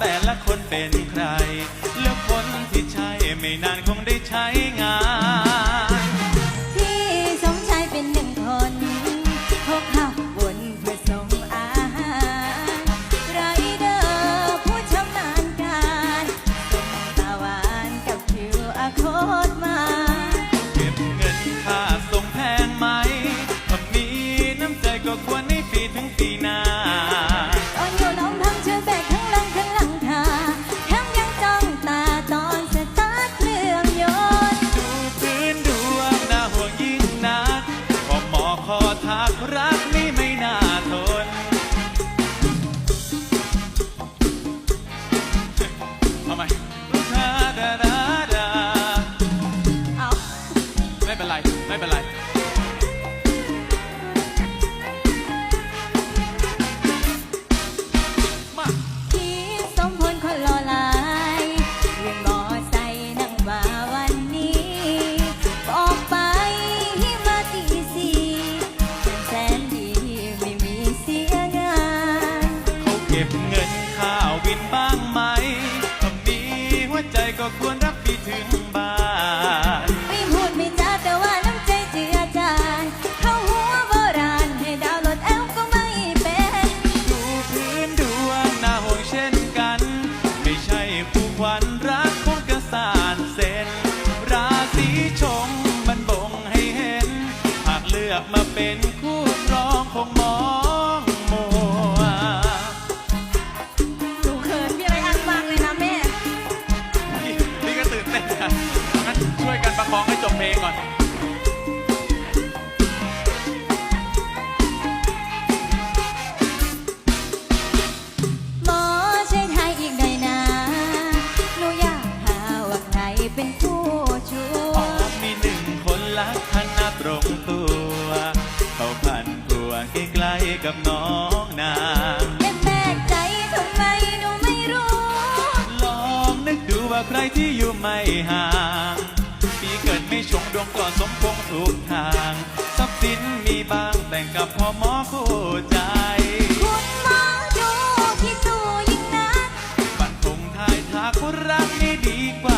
แต่ละคนเป็นใคร แล้วคนที่ใช่ไม่นานคงได้ใช้งาน พี่สมชายเป็นหนึ่งคนพกขับบนเพื่อส่งอาหารไรเดอร์ผู้ชำนาญการส่งตาหวานกับคิวอาโคตมา เก็บเงินค่าส่งแพงไหมถ้ามีน้ำใจก็ควรให้ฟรีถึงปีหน้า หากรัก ก็บเงินข้าววินบ้างไหมถ้ามีหัวใจก็ควรรับพี่ถึงบ้าน ไม่พูดไม่จาแต่ว่าน้ำใจเจือจานเข้าหัวโบราณให้ดาวน์โหลดแอลก็ไม่เป็น ดูพื้นดวงน่าห่วงเช่นกัน ไม่ใช่คู่ควันรักคงกระสานเส้นราศีชงมันบ่งให้เห็น หากเลือกมาเป็นคู่ครองคงมอง งให้จบเพลงก่อน หมอช่วยทายอีกหน่อยนะ หนูอยากหาว่าใครเป็นผู้ช่วอ๋อย มีหนึ่งคนรักท่านน่าตรงตัว เขาพันตัวใกล้ๆกับน้องนางยังแปลกใจทำไมหนูไม่รู้ ลองนึกดูว่าใครที่อยู่ไม่ห่างปี เกิดไม่ชงดวงก็สมพงถูกทางทรัพย์สินมีบางแบ่งกับพ่อหมอคู่ใจคุณมอดูที่สูยิ่งนักบันคงทายทาคุณรักไม่ดีกว่า